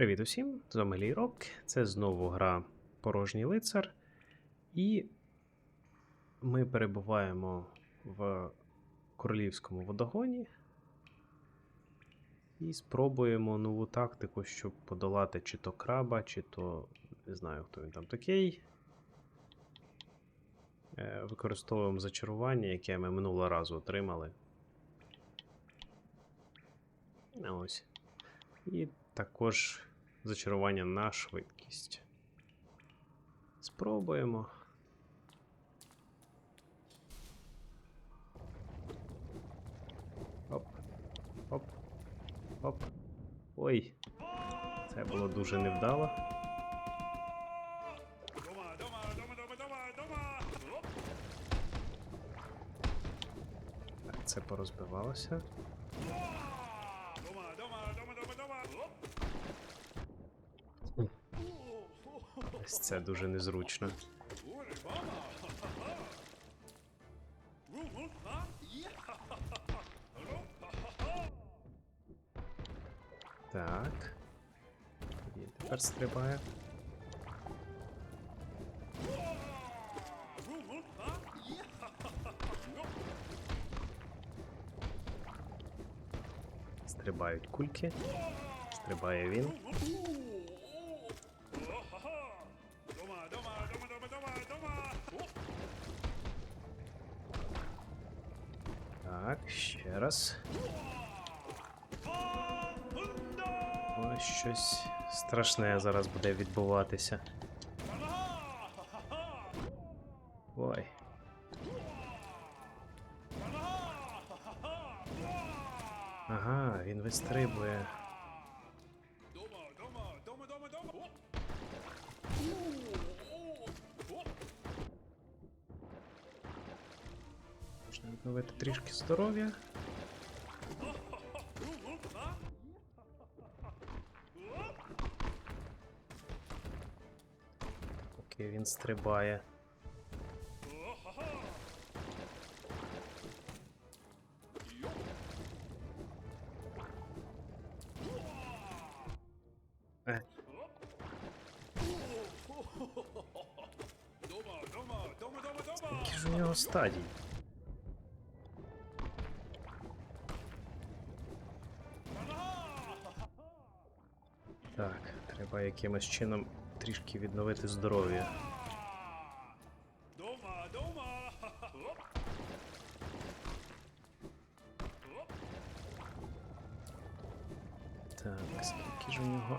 Привіт усім! З вами Лійрок. Це знову гра Порожній лицар. І ми перебуваємо в королівському водогоні. І спробуємо нову тактику, щоб подолати чи то краба, чи то не знаю, хто він там такий. Е, Використовуємо зачарування, яке ми минулого разу отримали. Ось. І також зачарування на швидкість. Спробуємо. Оп. Оп. Оп. Ой. Це було дуже невдало. Так, це порозбивалося. Це дуже незручно. Так. І тепер стрибає. Стрибають кульки. Стрибає він. Ще раз. Ось щось страшне зараз буде відбуватися. Ой. Ага, він вистрибує. Трішки здоров'я. Поки він стрибає. Е? Треба якимось чином трішки відновити здоров'я. Так, скільки ж у нього.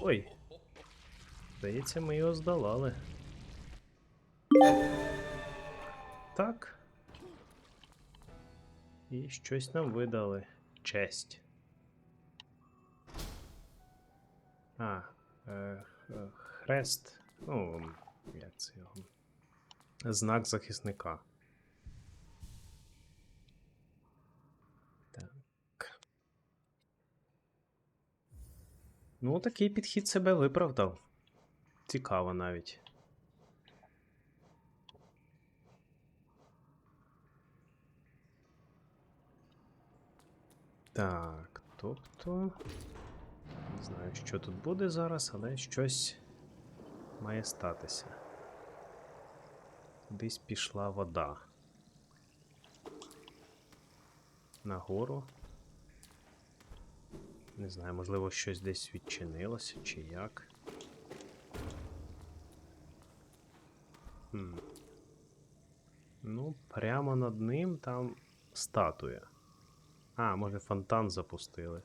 Ой. Здається, ми його здолали. І щось нам видали. Честь. А, е, хрест. Ну, як це його? Знак захисника. Так. Ну, такий підхід себе виправдав. Цікаво навіть. Так, тобто. Не знаю, що тут буде зараз, але щось має статися. Десь пішла вода. Нагору. Не знаю, можливо, щось десь відчинилося чи як. Хм. Ну, прямо над ним там статуя. А, може фонтан запустили.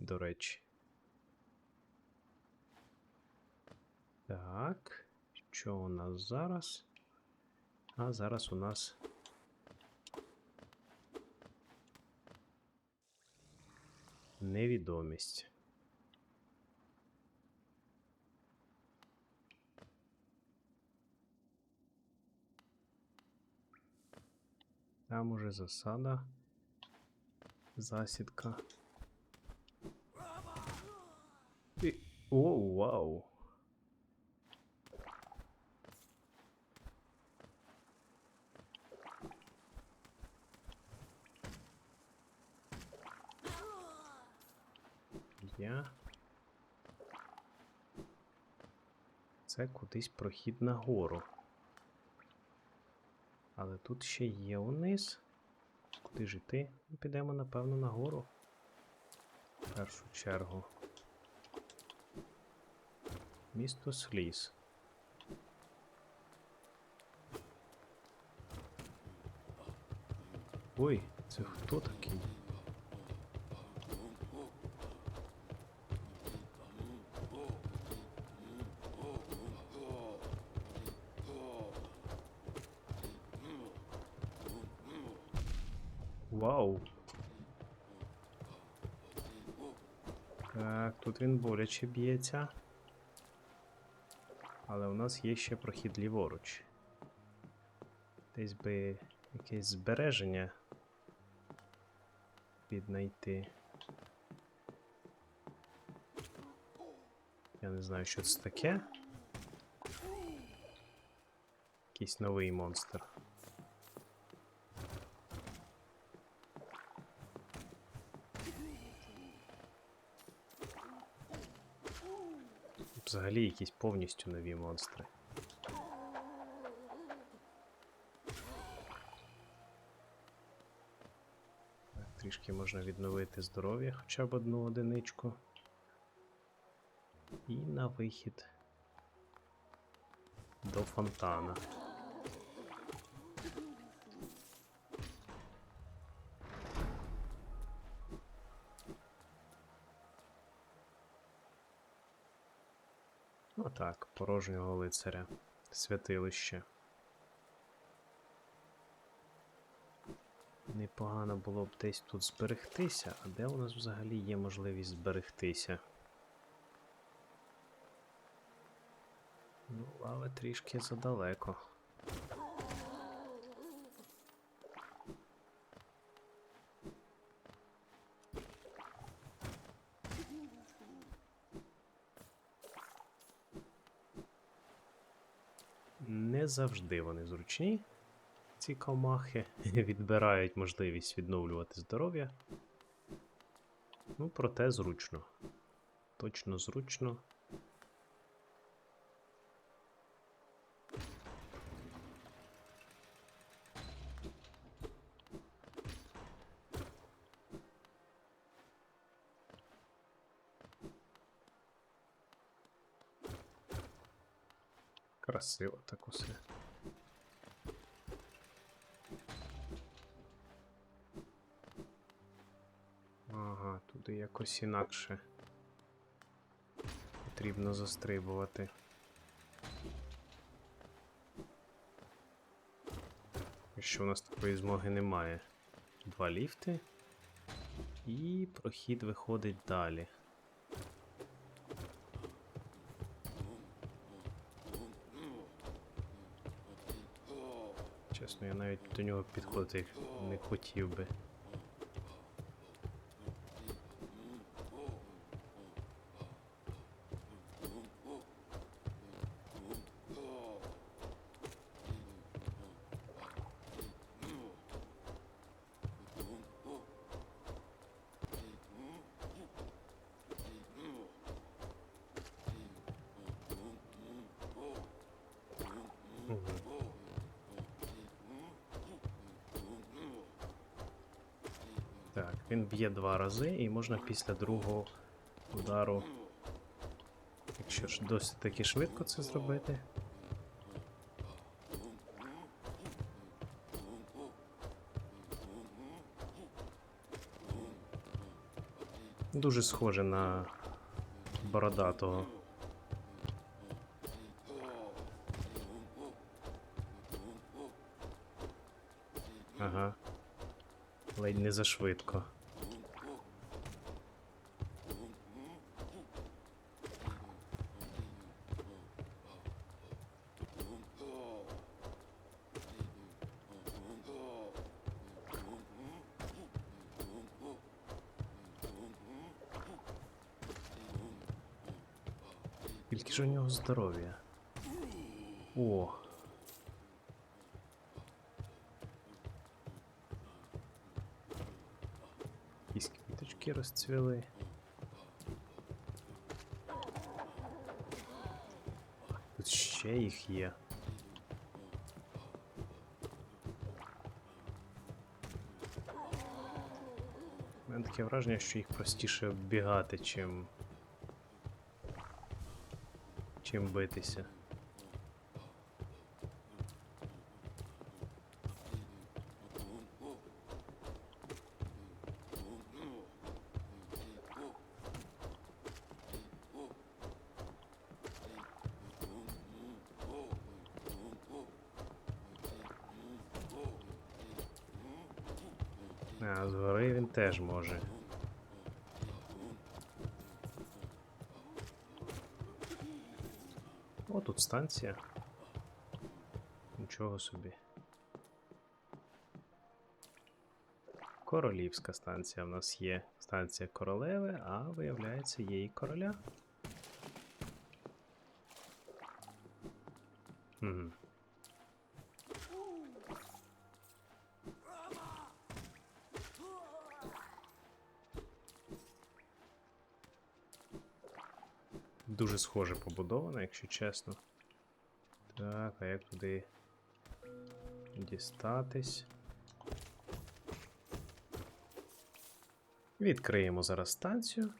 До речі. Так. Що у нас зараз? А зараз у нас. Невідомість. Там уже засада. Засідка. І... О, вау! Я. Це кудись прохід на гору. Але тут ще є униз. Куди ж іти? Ми Підемо, напевно, нагору. В першу чергу. Місто Сліз. Ой, це хто такий? Він боляче б'ється. Але у нас є ще прохід ліворуч. Десь би якесь збереження віднайти. Я не знаю, що це таке. Якийсь новий монстр. Взагалі якісь повністю нові монстри. Трішки можна відновити здоров'я хоча б одну одиничку. І на вихід до фонтана. Отак, порожнього лицаря. Святилище. Непогано було б десь тут зберегтися, а де у нас взагалі є можливість зберегтися? Ну, але трішки задалеко. Не завжди вони зручні. Ці комахи відбирають можливість відновлювати здоров'я. Ну, проте зручно. Точно зручно. Красиво так усе. Ага, туди якось інакше. Потрібно застрибувати. Що у нас такої змоги немає. Два ліфти. І прохід виходить далі. Я навіть до нього підходити не хотів би. Він б'є два рази і можна після другого удару, якщо ж досить таки швидко це зробити. Дуже схоже на бородатого. Ага. Ледь не зашвидко. його здоров'я. О. Якісь квіточки розцвіли. Тут ще їх є. У мене таке враження, що їх простіше оббігати, чим чим битися. Він теж може. О, тут станція. Нічого собі. Королівська станція в нас є. Станція королеви, а виявляється, є і короля. Угу. Дуже схоже побудовано, якщо чесно. Так, а як туди дістатись? Відкриємо зараз станцію.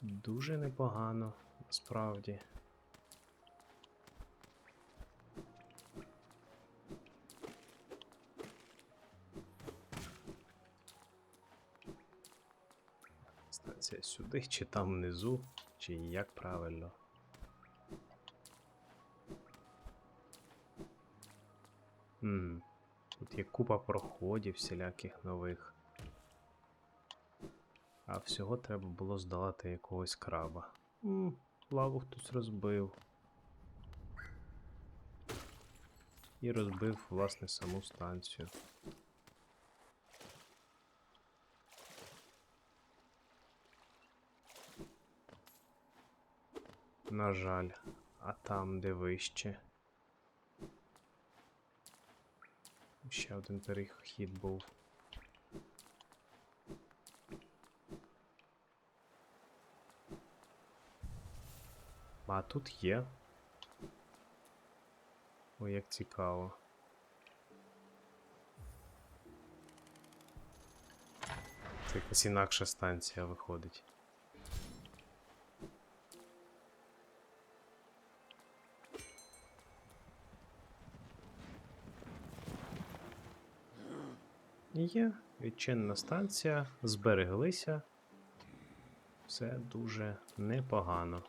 Дуже непогано, насправді. Станція сюди, чи там внизу, чи як правильно. М, Тут є купа проходів всіляких нових. А всього треба було здолати якогось краба. М, лаву хтось розбив. І розбив, власне, саму станцію. На жаль, а там, де вище. Ще один перехід був. А тут є. Ой, як цікаво. Це якась інакша станція виходить. Є відчинена станція, збереглися. Все дуже непогано.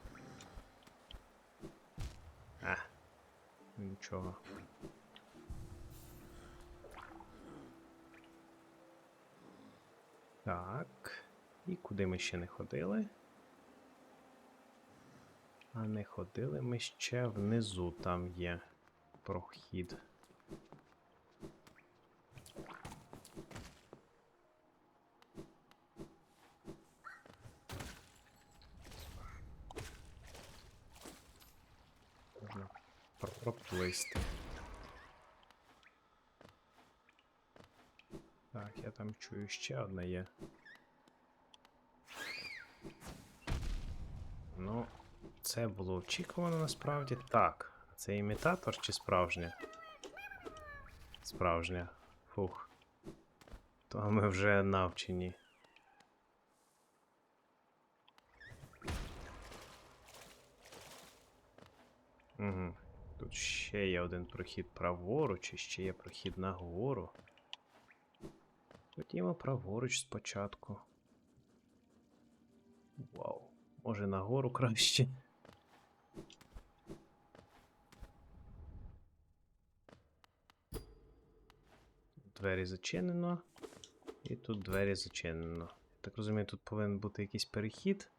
А, нічого. Так. І куди ми ще не ходили? А не ходили ми ще внизу, там є прохід. Можна проплисти. Так, я там чую ще одне є. Ну, це було очікувано насправді. Так, це імітатор чи справжня? Справжня. Фух. То ми вже навчені. Угу. Тут ще є один прохід праворуч, і ще є прохід нагору. Ходімо праворуч спочатку. Вау. Може нагору краще. Двері зачинено. І тут двері зачинено. Так розумію, тут повинен бути якийсь перехід.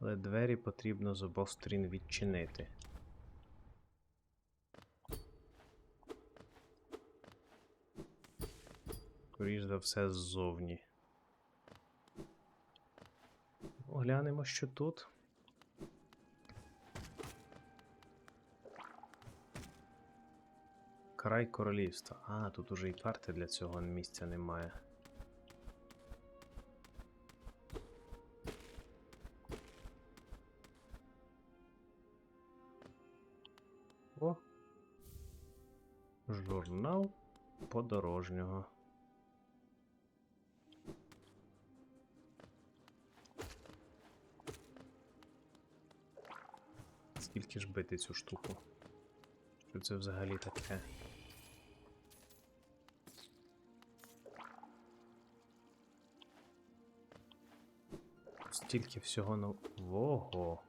Але двері потрібно з обох сторін відчинити. Скоріш за все ззовні. Оглянемо, що тут. Край королівства. А, тут уже і карти для цього місця немає. О. Журнал подорожнього. Скільки ж бити цю штуку? Що це взагалі таке? Стільки всього нового.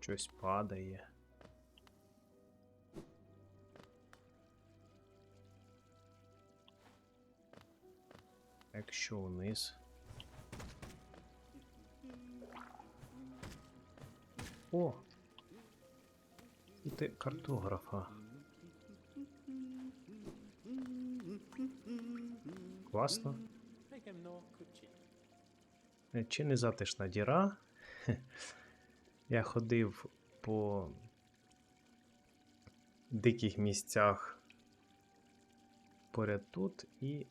Щось падає. Якщо вниз. О! І ти картографа. Класно. Чи не затишна діра? Я ходив по диких місцях поряд тут і.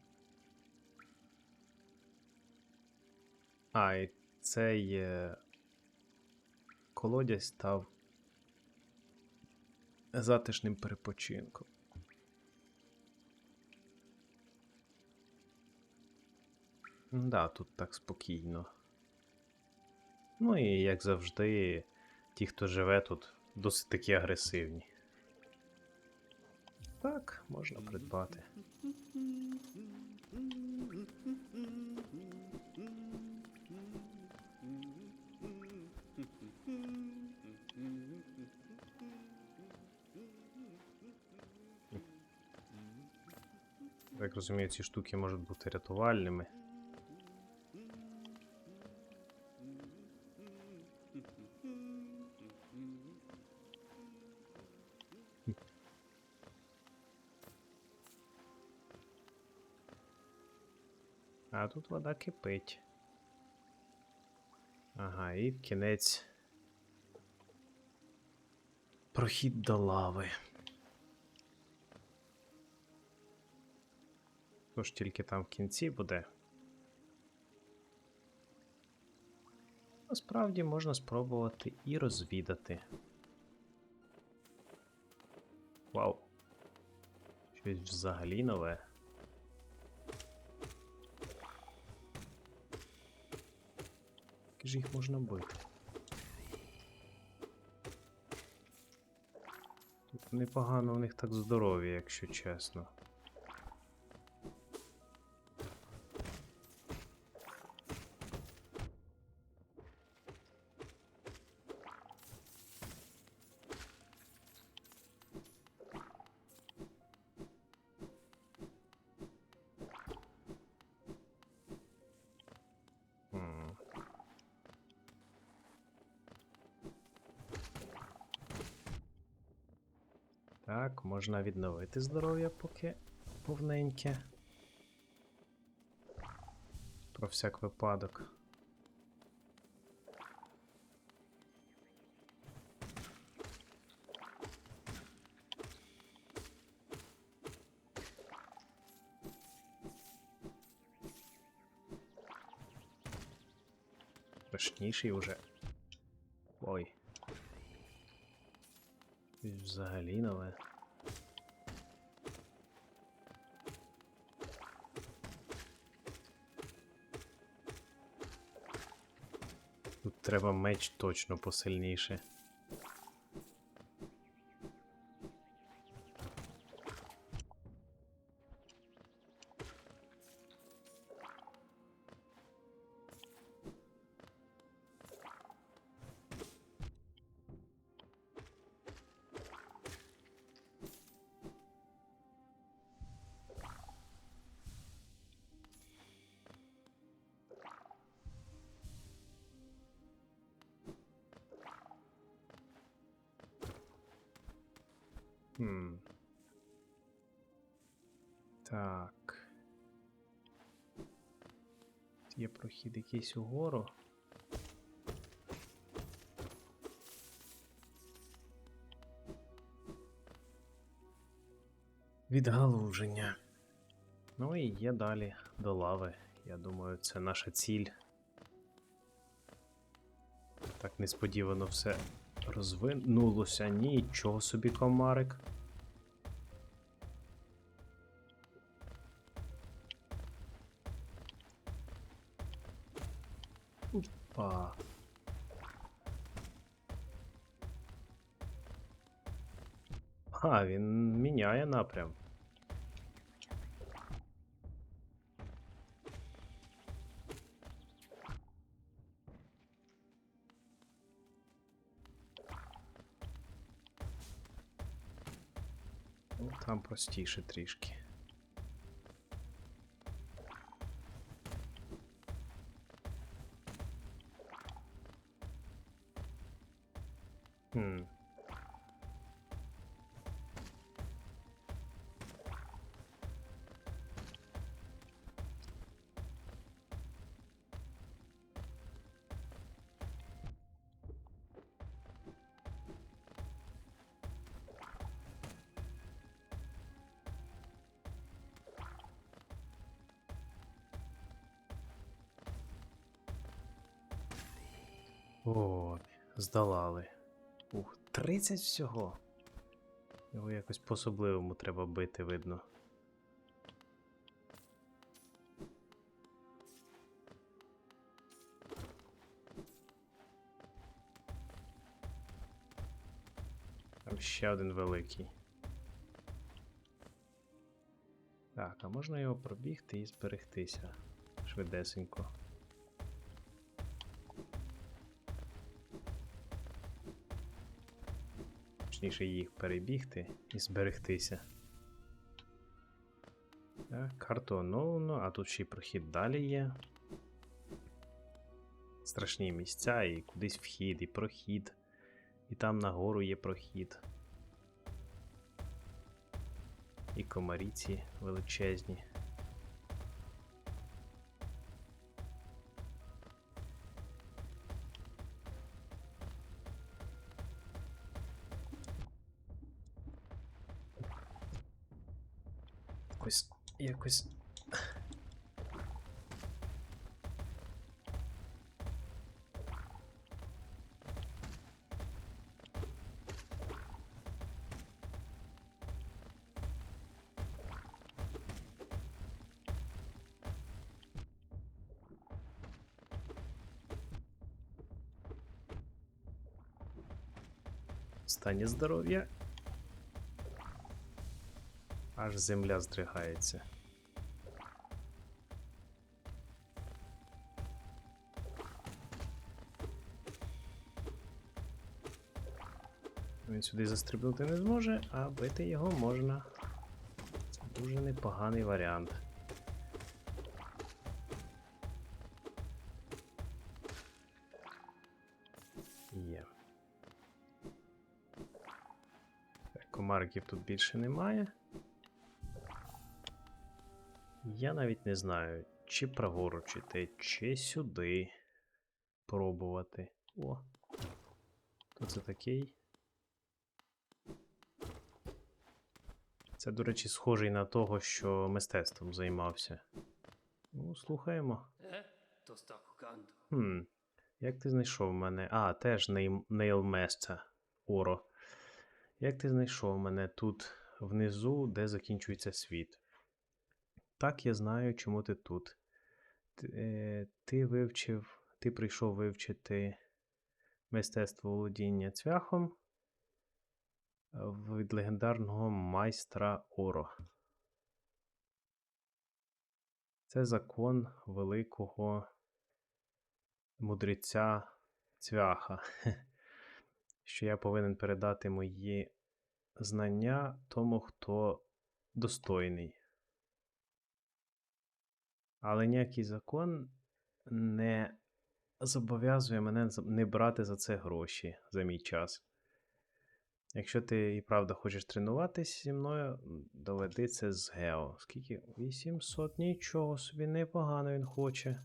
А, і цей колодязь став затишним перепочинком. Да, тут так спокійно. Ну і як завжди, ті, хто живе тут, досить такі агресивні. Так, можна придбати. Так розумію, ці штуки можуть бути рятувальними. А тут вода кипить. Ага, і кінець. Прохід до лави. Тож тільки там в кінці буде. Насправді можна спробувати і розвідати. Вау. Щось взагалі нове. Як ж їх можна бити? Тут непогано в них так здоров'я, якщо чесно. Так, можна відновити здоров'я поки повненьке. Про всяк випадок. Страшніший уже. Взагалі нове. Тут треба меч точно посильніше. Є якийсь угору. Відгалуження. Ну і є далі до лави. Я думаю, це наша ціль. Так несподівано все розвинулося. Нічого собі комарик. А, він міняє напрям. Ну, там простіше трішки. Хм. О, здолали. Ух, 30 всього. Його якось по-особливому треба бити, видно. Там ще один великий. Так, а можна його пробігти і зберегтися швидесенько. Точніше їх перебігти і зберегтися. Так, карту оновлено, а тут ще й прохід далі є. Страшні місця, і кудись вхід, і прохід. І там нагору є прохід. І комаріці величезні. Якось. якось. Стані здоров'я. Аж земля здригається. Він сюди застрибнути не зможе, а бити його можна. Це дуже непоганий варіант. Є. Комариків тут більше немає. Я навіть не знаю, чи праворуч іти, чи сюди пробувати. О, то це такий. Це, до речі, схожий на того, що мистецтвом займався. Ну, слухаємо. Е, хм, Як ти знайшов мене? А, теж нейлместа Оро. Як ти знайшов мене тут внизу, де закінчується світ? Так, я знаю, чому ти тут. Ти, е, ти вивчив, ти прийшов вивчити мистецтво володіння цвяхом від легендарного майстра Оро. Це закон великого мудреця цвяха, що я повинен передати мої знання тому, хто достойний. Але ніякий закон не зобов'язує мене не брати за це гроші за мій час. Якщо ти і правда хочеш тренуватись зі мною, доведи це з Гео. Скільки? 800, нічого собі, непогано він хоче.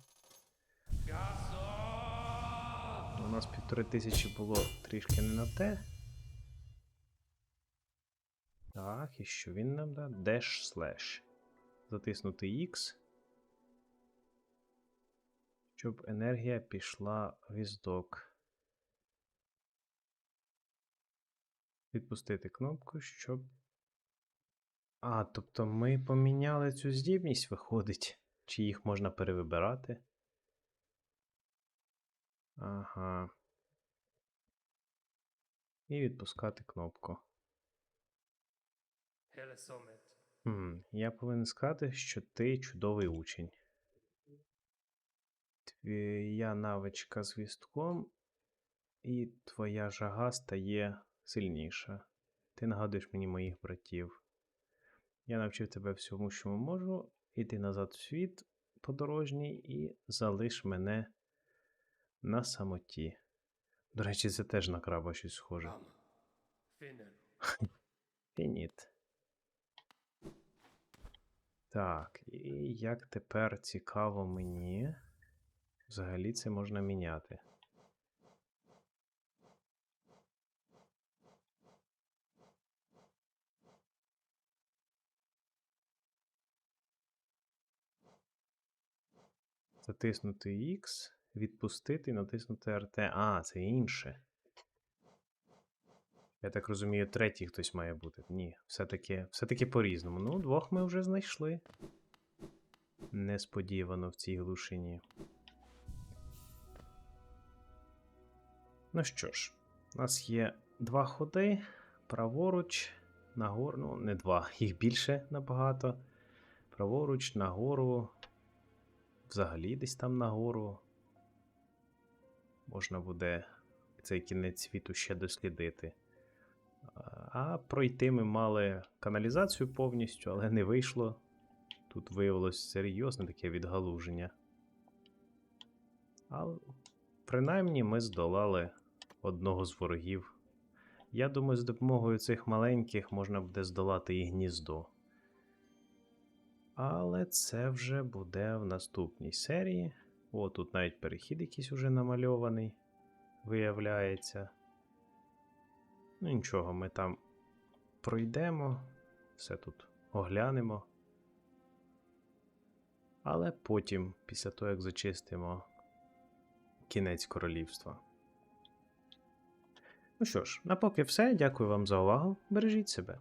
У нас півтори тисячі було трішки не на те. Так, і що він нам да? Dash slash. Затиснути X щоб енергія пішла в віздок. Відпустити кнопку, щоб. А, тобто ми поміняли цю здібність, виходить, чи їх можна перевибирати. Ага. І відпускати кнопку. Хм, Я повинен сказати, що ти чудовий учень. Твоя навичка з вістком і твоя жага стає сильніша. Ти нагадуєш мені моїх братів. Я навчив тебе всьому, що можу. Іди назад в світ подорожній і залиш мене на самоті. До речі, це теж на краба щось схоже. Фініт. Так, і як тепер цікаво мені. Взагалі це можна міняти. Затиснути X, відпустити і натиснути RT. А, це інше. Я так розумію, третій хтось має бути. Ні, все-таки все-таки по-різному. Ну, двох ми вже знайшли. Несподівано в цій глушині. Ну що ж, у нас є два ходи. Праворуч, нагору. Ну, не два, їх більше набагато. Праворуч, нагору. Взагалі десь там нагору. Можна буде цей кінець світу ще дослідити. А пройти ми мали каналізацію повністю, але не вийшло. Тут виявилось серйозне таке відгалуження. Але принаймні ми здолали одного з ворогів. Я думаю, з допомогою цих маленьких можна буде здолати і гніздо. Але це вже буде в наступній серії. О, тут навіть перехід якийсь уже намальований, виявляється. Ну нічого, ми там пройдемо, все тут оглянемо. Але потім, після того, як зачистимо кінець королівства. Ну що ж, на поки все. Дякую вам за увагу. Бережіть себе.